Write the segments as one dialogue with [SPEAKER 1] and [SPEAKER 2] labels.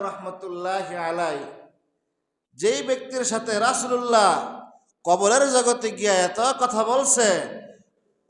[SPEAKER 1] রহমতুল্লাহ আলাই যেই ব্যক্তির সাথে রাসুল্লাহ কবরের জগতে গিয়া এত কথা বলছে,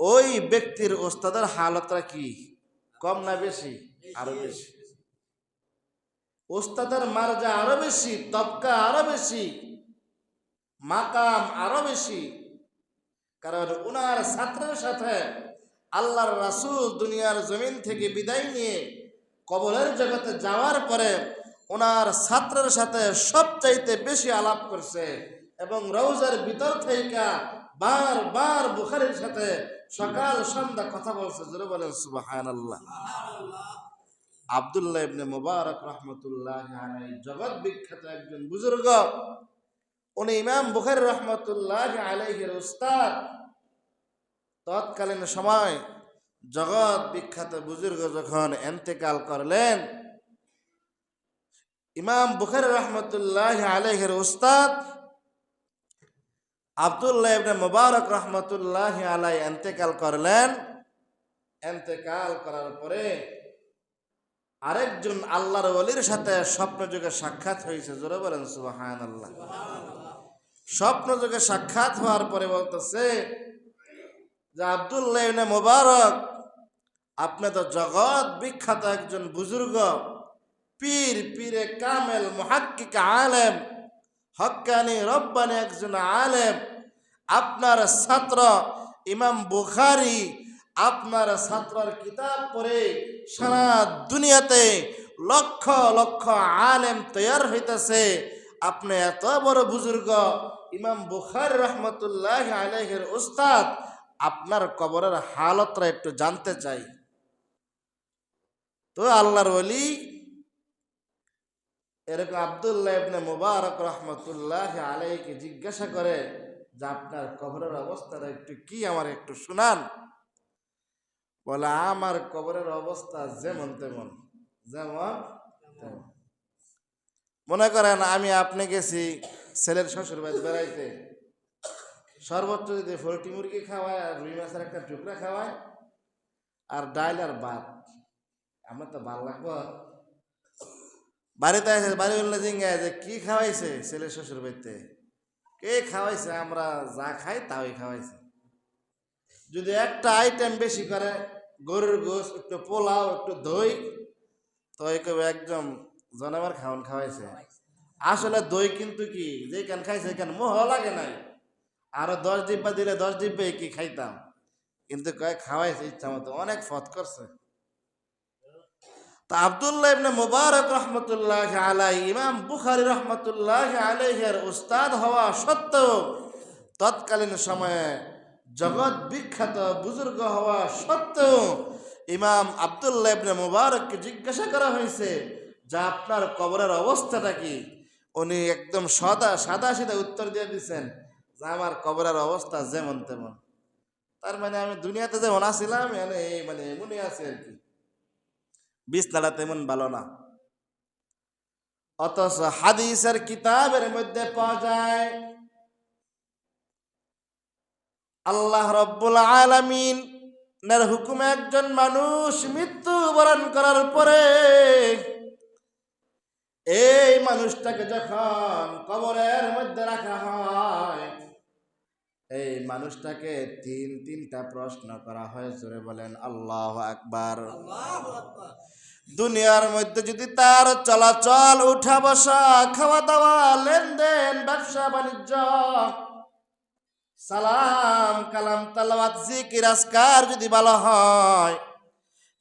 [SPEAKER 1] ওই ব্যক্তির ওস্তাদের হালতটা কি? কম না বেশি? আরও বেশি। ওস্তাদের মার্জা আরও বেশি, তবকা আরও বেশি, মাকাম আরও বেশি। কারণ উনার ছাত্রের সাথে আল্লাহর রাসূল দুনিয়ার জমিন থেকে বিদায় নিয়ে কবরের জগতে যাওয়ার পরে ওনার ছাত্রের সাথে সবচাইতে বেশি আলাপ করছে এবং রৌজার ভিতর থেকে বার বার বুখারির সাথে সকাল সন্ধ্যা কথা বলছে। জোরে বলেন, সুবহানাল্লাহ। আব্দুল্লাহ ইবনে মুবারক রহমতুল্লাহ জগৎ বিখ্যাত একজন বুজুর্গ। উনি ইমাম বুখারী রহমতুল্লাহ আলাইহির উস্তাদ। তৎকালীন সময় জগৎ বিখ্যাত বুজুর্গ যখন এন্তেকাল করলেন ইমাম বুখারী রহমতুল্লাহ আলাইহির উস্তাদ আব্দুল্লাহ মুবারক রহমতুল্লাহ আলাই এন্তেকাল করলেন। এন্তেকাল করার পরে আরেকজন আল্লাহর ওলির সাথে স্বপ্ন যুগে সাক্ষাৎ হয়েছে। জোরে বলেন সুবাহান আল্লাহ স্বপ্ন যুগে সাক্ষাৎ হওয়ার পরে বলতেছে যে, আবদুল্লাহ মুবারক, আপনি তো জগৎ বিখ্যাত একজন বুজুর্গ। পীর, পীরে কামেল, মুহাক্কিক আলেম, হক্কানি রব্বানি একজন আলেম, আপনার ছাত্র ইমাম বুখারি, আপনার ছাত্রর কিতাব পড়ে সারা দুনিয়াতে লক্ষ লক্ষ আলেম তৈয়ার হইতেছে। আপনি এত বড় বুজুর্গ, ইমাম বুখারি রহমতুল্লাহ আলহের উস্তাদ, আপনার কবরের হালতরা একটু জানতে চাই। তো আল্লাহর ওলি এরকম আবদুল্লাহ ইবনে মুবারক রহমতুল্লাহ আলাইকে জিজ্ঞাসা করে যে আপনার কবরের অবস্থাটা একটু কি আমার একটু শুনান। বলে, আমার কবরের অবস্থা যেমন তেমন, যেমন মনে করেন, আমি আপনি গেছি ছেলের শ্বশুর বাড়ি বেড়াইতে। সর্বোচ্চ যদি পোলট্রি মুরগি খাওয়ায় আর রুই মাছের একটা টুকরা খাওয়ায়, আর ডাইল আর ভাত, আমার তো ভালো লাগবো। বাড়িতে আসে, বাড়ি বললে জিঙ্গায় যে কি খাওয়াইছে ছেলে শ্বশুর বাড়িতে? কে খাওয়াইছে? আমরা যা খাই তাই খাওয়াইছে। যদি একটা আইটেম বেশি করে, গরুর গোস একটু পোলাও, একটু দই, তো একদম জনাবার খাওয়ান খাওয়াইছে। আসলে দই কিন্তু কি যেখান খাইছে এখানে মোহ লাগে নাই। আরও দশ ডিব্বা দিলে দশ ডিব্বে কি খাইতাম। কিন্তু কয় খাওয়াইছে ইচ্ছা মতো, অনেক ফত করছে। তা আবদুল্লাহ ইবনে মুবারক রহমতুল্লাহ আলাই ইমাম বুখারি রহমতুল্লাহ আলাইহের উস্তাদ হওয়া সত্ত্বেও তৎকালীন সময়ে জগৎ বিখ্যাত বুজুর্গ হওয়া সত্ত্বেও ইমাম আবদুল্লাহ ইবনে মুবারককে জিজ্ঞাসা করা হয়েছে যা আপনার কবরের অবস্থাটা কি? উনি একদম সদা, সাদা সিধা উত্তর দিয়ে দিচ্ছেন যে আমার কবরের অবস্থা যেমন তেমন। তার মানে আমি দুনিয়াতে যেমন আসছিলাম এনে এই মানে এমনই আছি আর কি। বিছনাটা তেমন ভালো না। অথচ হাদিসের কিতাবের মধ্যে পাওয়া যায়, আল্লাহ রব্বুল আলামিন এর হুকুমে একজন মানুষ মৃত্যু বরণ করার পরে এই মানুষটাকে যখন কবরের মধ্যে রাখা হয় এই মানুষটাকে তিন তিনটা প্রশ্ন করা হয় জোরে বলেন আল্লাহ আকবার। দুনিয়ার মধ্যে যদি তার চলাচল উঠা বসা খাওয়া দাওয়া লেনদেন ব্যবসা বাণিজ্য সালাম কালাম তালাওয়াত জিকির আজকার যদি ভালো হয়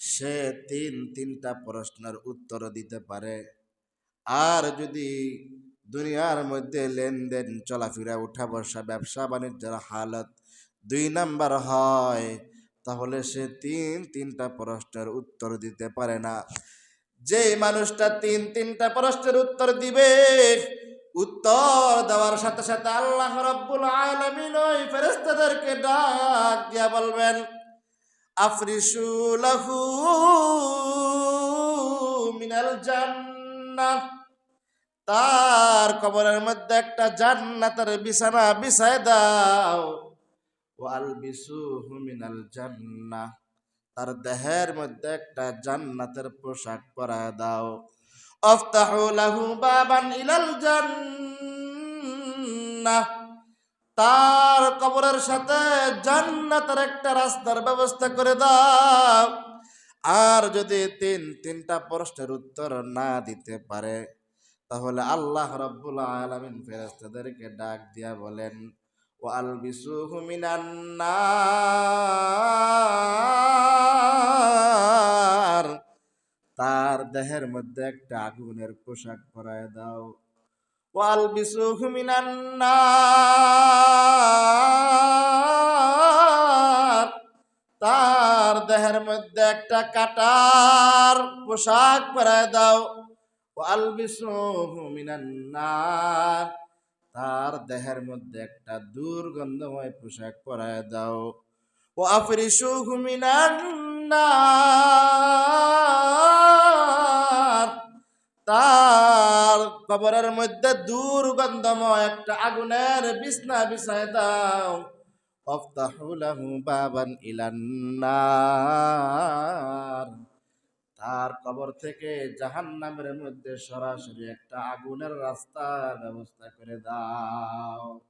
[SPEAKER 1] সে তিন তিনটা প্রশ্নের উত্তর দিতে পারে। আর যদি দুনিয়ার মধ্যে লেনদেন, চলাফেরা উঠা বসা ব্যবসা বাণিজ্যের হালত দুই নাম্বার হয়। তাহলে সে তিন, তিনটা প্রশ্নের উত্তর দিতে পারে না। যে মানুষটা তিন, তিনটা প্রশ্নের উত্তর দিবে, উত্তর দেওয়ার সাথে সাথে আল্লাহ রব্বুল আলামিন ওই ফেরেস্তাদেরকে ডাক দিয়া বলবেন আফরিসু লাহু মিনাল জান্নাহ। তার কবরের মধ্যে একটা জান্নাতের বিছানা বিছায় দাও। ওয়াল বিসুহু হুমিনাল জান্নাহ তার দেহের মধ্যে একটা জান্নাতের পোশাক পরায় দাও। আফতাহু লাহু বাবান ইলাল জান্নাহ তার কবরের সাথে জান্নাতের একটা রাস্তার ব্যবস্থা করে দাও। আর যদি তিন, তিনটা প্রশ্নের উত্তর না দিতে পারে তাহলে আল্লাহ রাব্বুল আলমিন ফেরেশতাদেরকে ডাক দিয়া বলেন ও মিনান নার তার দেহের মধ্যে একটা আগুনের পোশাক পরায় দাও। ও আলবিসুহু মিনান নার তার দেহের মধ্যে একটা কাটার পোশাক পরায় দাও। তার দেহের মধ্যে একটা দুর্গন্ধময় পোশাক পরায় দাও। ও মিনান তার কবরের মধ্যে দুর্গন্ধময় একটা আগুনের বিছনা বিছায় দাও। অফতাহু লাহু বাবান ইলান নার তার কবর থেকে জাহান্নামের মধ্যে সরাসরি একটা আগুনের রাস্তার ব্যবস্থা করে দাও।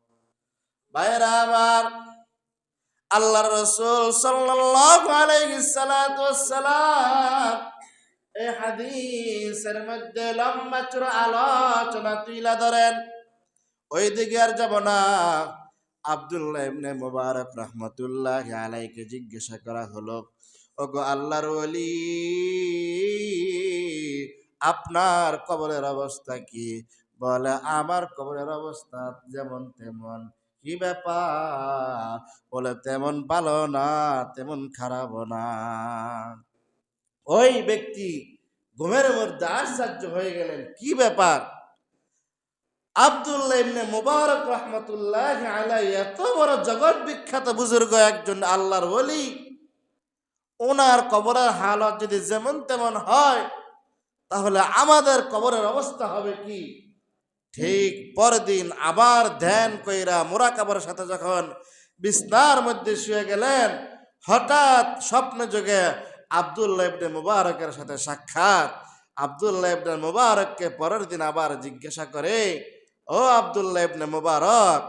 [SPEAKER 1] ভাইরা আমার, আল্লাহর রসুল ওয়াসসালাম এই হাদিসের মধ্যে লম্বা চূড়া আলোচনা তুইলা ধরেন। ওই দিকে আর যাব না। আব্দুল্লাহ ইবনে মুবারক রহমতুল্লাহ আলাইকে জিজ্ঞাসা করা হলো ওগো আল্লাহর ওলি, আপনার কবরের অবস্থা কি? বলে, আমার কবরের অবস্থা যেমন তেমন। কি ব্যাপার? বলে, তেমন ভালো না, তেমন খারাপ না। ওই ব্যক্তি ঘুমের মধ্যে আশ্চর্য হয়ে গেলেন, কি ব্যাপার? আব্দুল্লাহ ইবনে মুবারক রহমতুল্লাহ আলাই এত বড় জগৎ বিখ্যাত বুজুর্গ একজন আল্লাহর ওলি। ওনার কবরের হালত যদি যেমন তেমন হয়, তাহলে আমাদের কবরের অবস্থা হবে কি? ঠিক পরদিন আবার ধ্যান কইরা মোরাকাবার সাথে যখন বিছনার মধ্যে শুয়ে গেলেন, হঠাৎ স্বপ্ন যোগে আবদুল্লাহ ইবনে মুবারকের সাথে সাক্ষাৎ। আবদুল্লাহ ইবনে মুবারককে পরের দিন আবার জিজ্ঞাসা করে, ও আবদুল্লাহ ইবনে মুবারক,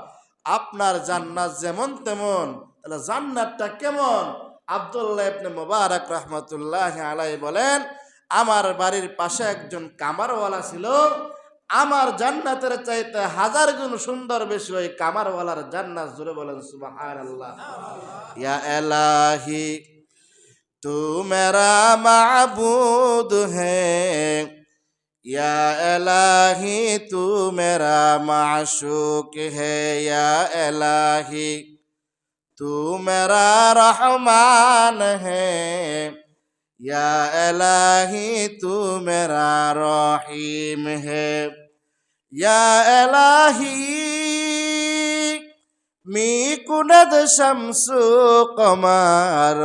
[SPEAKER 1] আপনার জান্নাত যেমন তেমন, তাহলে জান্নাতটা কেমন? আবদুল্লাহ ইবনে মুবারক রহমতুল্লাহ আলাই বলেন, আমার বাড়ির পাশে একজন কামারওয়ালা ছিল। আমার জান্নাতের চাইতে হাজার গুণ সুন্দর বেশি ওই কামারওয়ালার জান্নাত জুড়ে বলেন, সুবহানাল্লাহ। ইয়া এলাহি তু মেরা মাবুদ হে। یا الہی تو میرا معشوق ہے तू मेरा रहमान है या इलाही तू मेरा रहीम है या इलाही मी कुनद शमसु कमार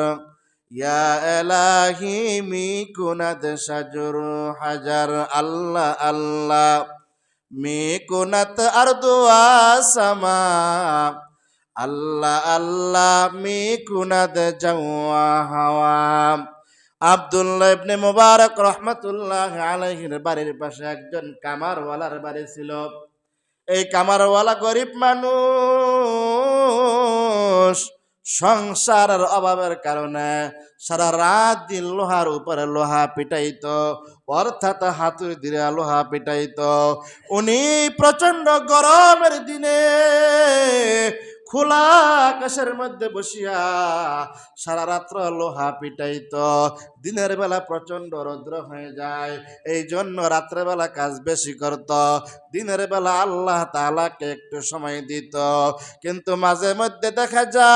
[SPEAKER 1] ইয়া এলাহি মি কুনাদ সাজর হাজার আল্লাহ আল্লাহ মি কুনাত আরদু আসামা আল্লাহ আল্লাহ মি কুনাদ জাওয়া হাওয়া। আব্দুল্লাহ ইবনে মুবারক রহমতুল্লাহ আলাইহির বাড়ির পাশে একজন কামারওয়ালার বাড়ি ছিল। এই কামারওয়ালা গরিব মানুষ, সংসারের অভাবের কারণে সারা রাত দিন লোহার উপরে লোহা পিটাইতো, অর্থাৎ হাতুড়ি দিয়ে লোহা পিটাইতো। উনি প্রচণ্ড গরমের দিনে খোলা আকাশের মধ্যে বসিয়া সারা রাত্র লোহা পিটাইত। দিনের বেলা প্রচণ্ড রৌদ্র হয়ে যায় এই জন্য রাত্রেবেলা কাজ বেশি করত। দিনের বেলা আল্লাহ তালাকে একটু সময় দিত, কিন্তু মাঝে মধ্যে দেখা যায়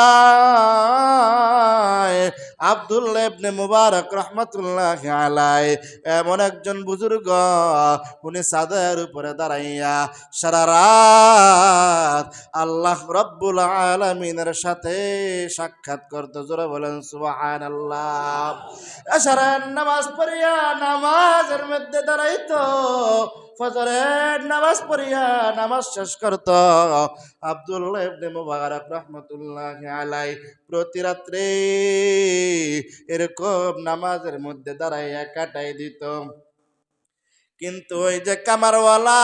[SPEAKER 1] আব্দুল্লাহ ইবনে মুবারক রহমতুল্লাহ আলাই এমন একজন বুজুর্গ, উনি সাদের উপরে দাঁড়াইয়া সারা রাত আল্লাহ রব্বুল আলমিনের সাথে সাক্ষাৎ করতে। জোরে বলেন সুবাহান আল্লাহ এছাড়া নামাজ পড়িয়া নামাজের মধ্যে দাঁড়াইতো। ফজরের নামাজ পড়িয়া নামাজ শেষ করত। আব্দুল্লাহ ইবনে মুবারক রহমতুল্লাহ আলাই প্রতি রাত্রে এরকম নামাজের মধ্যে দাঁড়াইয়া কাটাই দিত। কিন্তু ওই যে কামারওয়ালা,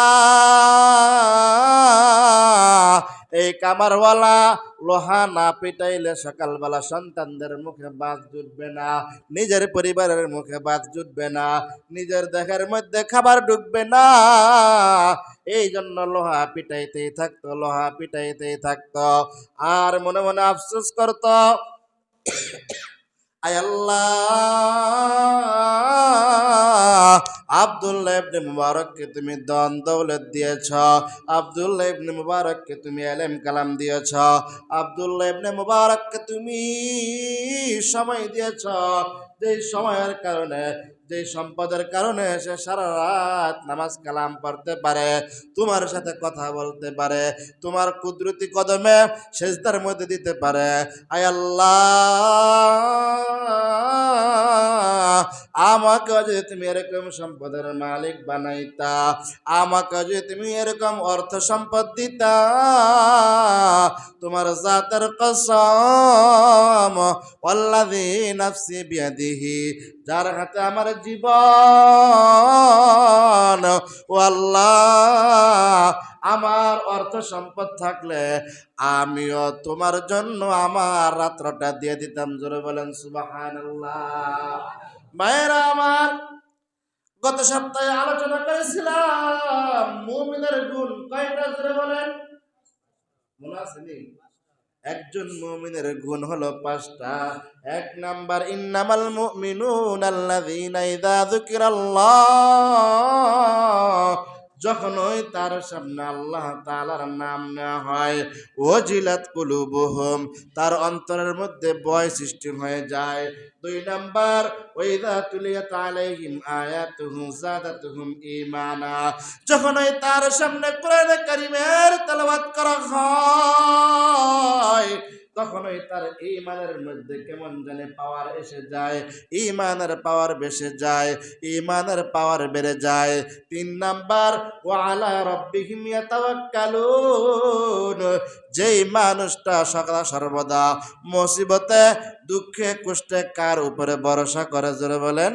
[SPEAKER 1] এই কামারওয়ালা লোহা না পিটাইলে সকালবেলা সন্তানদের মুখে বাদ জুটবে না, নিজের পরিবারের মুখে বাদ জুটবে না, নিজের দেহের মধ্যে খাবার ঢুকবে না। এই জন্য লোহা পিটাইতেই থাকতো, লোহা পিটাইতেই থাকতো। আর মনে মনে আফসোস করতো, আয় আল্লাহ আব্দুল্লাহ ইবনে মুবারককে তুমি দন দৌলত দিয়েছ। আব্দুল্লাহ ইবনে মুবারককে তুমি এলেম কালাম দিয়েছ। আব্দুল্লাহ ইবনে মুবারককে তুমি সময় দিয়েছ। যে সময়ের কারণে যে সম্পদের কারণে সে সারা রাত নামাজ কালাম পড়তে পারে, তোমার সাথে কথা বলতে পারে, তোমার কুদরতি কদমে সেজদার মধ্যে দিতে পারে। আয় আল্লাহ! আমাকে যদি তুমি এরকম সম্পদের মালিক বানাইতা, আমাকে যদি তুমি এরকম অর্থ সম্পদ দিতা, তোমার জাতের কসম, ওয়াল্লাযী নাফসি বিয়াদিহি, যার হাতে আমার জীবন, ও আল্লাহ, আমার অর্থ সম্পদ থাকলে আমিও তোমার জন্য আমার রাত্রটা দিয়ে দিতাম। জোরে বলেন, সুবহানাল্লাহ। মায়েরা আমার, গত সপ্তাহে আলোচনা করেছিলাম, মুমিনের গুণ কয়টা ধরে বলেন? মনে একজন মুমিনের গুণ হলো পাঁচটা। এক নাম্বার, ইন্নামাল মুমিনুন আল্লাযীনা ইযা যুকিরাল্লাহ। যখনই তার সামনে আল্লাহ তাআলার নাম নেওয়া হয়, ওজিলাত কুলুবুহুম, তার অন্তরের মধ্যে ভয় সৃষ্টি হয়ে যায়। দুই নাম্বার ওয়াইদা তুলিয়াত আলাইহিম আয়াতুহু যাদাতুহুম ঈমানা। যখনই তার সামনে কোরআন কারীমের তেলাওয়াত করা হয় তখনই তার ইমানের মধ্যে কেমন জানে পাওয়ার এসে যায়। ইমানের পাওয়ার বেসে যায় ইমানের পাওয়ার বেড়ে যায়। তিন নাম্বার ওয়ালা রব্বিহিম ইয়াতাওয়াক্কালুন যেই মানুষটা সদা সর্বদা মুসিবতে, দুঃখে, কষ্টে, কার উপরে ভরসা করে? জোরে বলেন।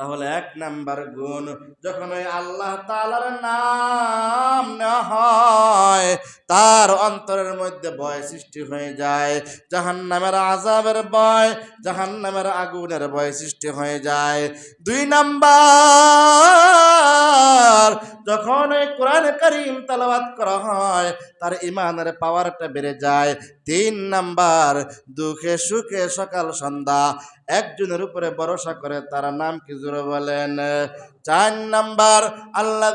[SPEAKER 1] তাহলে এক নাম্বার গুণ। যখন ওই আল্লাহ তালার নাম হয়, তার অন্তরের মধ্যে ভয় সৃষ্টি হয়ে যায়, জাহান্নামের আজাবের ভয়, জাহান্নামের আগুনের ভয় সৃষ্টি হয়ে যায়। দুই নাম্বার, যখন ওই কোরআন করিম তালাবাত করা হয়, তার ইমানের পাওয়ারটা বেড়ে যায়। তিন নাম্বার, দুঃখে সুখে সকাল সন্ধ্যা একজনের উপরে ভরসা করে তারা নাম কি জোরে বলেন? চার নাম্বার আল্লাহ